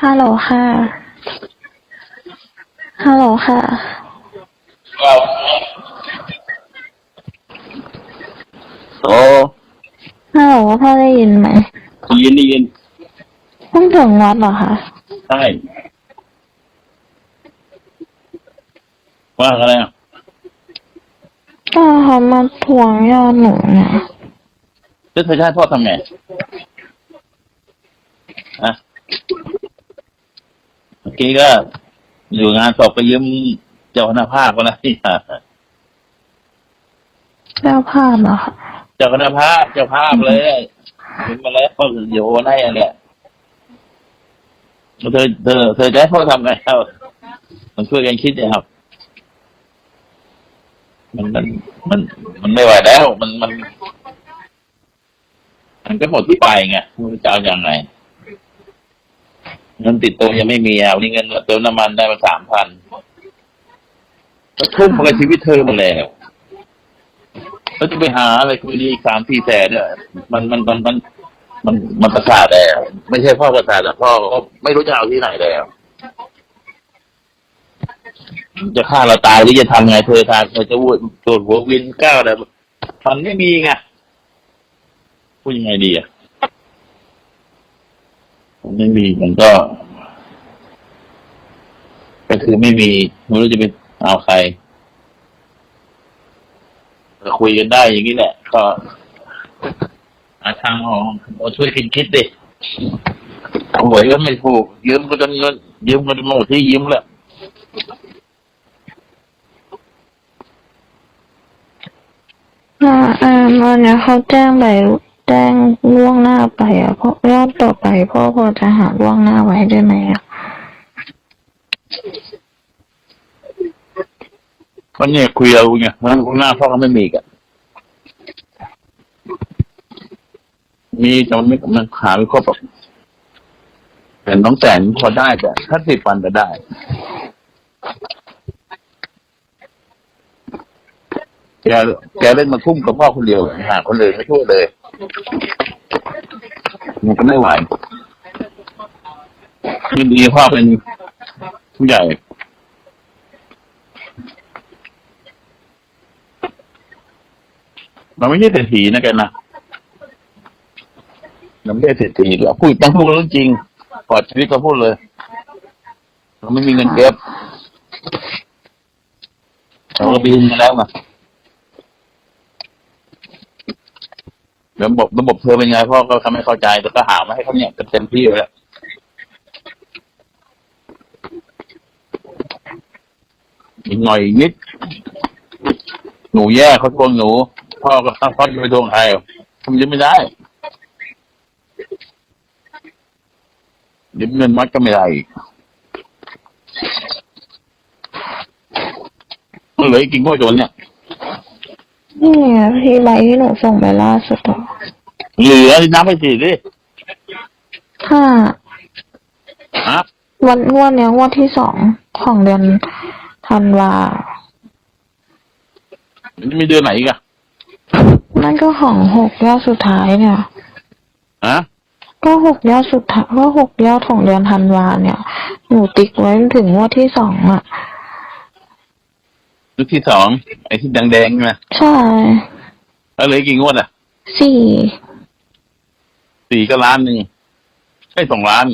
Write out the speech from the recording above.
ฮัลโหลค่ะ ฮัลโหลค่ะโอ้ฮัลโหลพ่อได้ยินไหมได้ยินได้ยินเพิ่งถึงวัดเหรอคะ ใช่ว่าอะไรอะก็เขามาทวงยอดหนูเนี่ยแล้วเธอจะให้พ่อทำไงอะเมื่อกี้ก็อยู่งานศพไปยืมเจ้าคณะภาคมาแล้วที่เจ้าภาพเหรอคะเจ้าคณะภาคเจ้าภาพเลยยืมมาแล้วก็เดี๋ยวโอนให้อันเนี้ยเธอเธอเธอจะให้พ่อทำไงครับมันช่วยกันคิดนะครับ มันมันมันมันไม่ไหวแล้ว มันมัน มันก็หมดที่ไปไงมันจะเอาอย่างไร เงินติดตัวยังไม่มีอะวันนี้เงินเติมน้ำมันได้มาสามพันก็ทุ่มไปกับชีวิตเธอมาแล้วแล้วจะไปหาอะไรคุยดีอีกสามสี่แสนเนี่ยมันมันมันมันมันมันประสาทแล้ว ไม่ใช่พ่อประสาทแต่พ่อก็ไม่รู้จะเอาที่ไหนแล้ว จะฆ่าเราตายหรือจะทำไงเธอทางเธอจะวูดตรวจหัววินก้าวอะไรมันไม่มีไงพูดยังไงดีอะ มันไม่มีมันก็ ก็คือไม่มีไม่รู้จะไปเอาใครคุยกันได้อย่างนี้แหละ ก็หาทางออกเอาช่วยคิดคิดดิหวยก็ไม่ถูกยืมก็จนเงินยืมก็จนหมดที่ยืมแล้วอ่าอ่าวันเนี้ยเขาแจ้งไป แจ้งล่วงหน้าไปอะเพราะรอบต่อไปพ่อพอจะหาล่วงหน้าไว้ได้ไหมอะก็เนี่ยคุยเอาไงวันข้างหน้าพ่อก็ไม่มีอีกันมีแต่มันไม่มันหาไม่ครบหรอกแต่น้องแสนพอได้แต่ถ้าสิบวันจะได้ แกแกเล่นมาทุ่มกับพ่อคนเดียวหาคนอื่นไม่ช่วยเลย มันก็ไม่ไหวยินดีพ่อเป็นผู้ใหญ่เราไม่ใช่เศรษฐีนะแกนะเราไม่ใช่เศรษฐีเราพูดต้องพูดเรื่องจริงปลอดชีวิตก็พูดเลย เราไม่มีเงินเก็บเราบินมาแล้วนะ ระบบระบบเธอเป็นไงพ่อก็ทำให้เข้าใจแต่ก็หามาให้เขาเนี่ยเต็มที่เลยแล้วอีกหน่อยนิด หนูแย่เขาทวงหนู พ่อก็ตั้งพ่อจะไปทวงใครทำยังไม่ได้ยืมเงินมัดก็ไม่ได้เหลืออีกกี่งวดจนเนี่ย นี่ไงพี่ใบที่หนูส่งไปล่าสุดอะเหลือนับไปสิดิห้าฮะวันงวดเนี้ยงวดที่สองของเดือนธันวา มันจะมีเดือนไหนอีกอะนั่นก็ของหกยอดสุดท้ายเนี่ย ฮะก็หกยอดสุดท้ายก็หกยอดของเดือนธันวาเนี่ย หนูติ๊กไว้ถึงงวดที่สองอะ ชุดที่สองไอ้ที่แดงๆใช่ไหมใช่แล้วเหลืออีกกี่งวดอะสี่สี่ก็ล้านหนึ่งใช่สองล้าน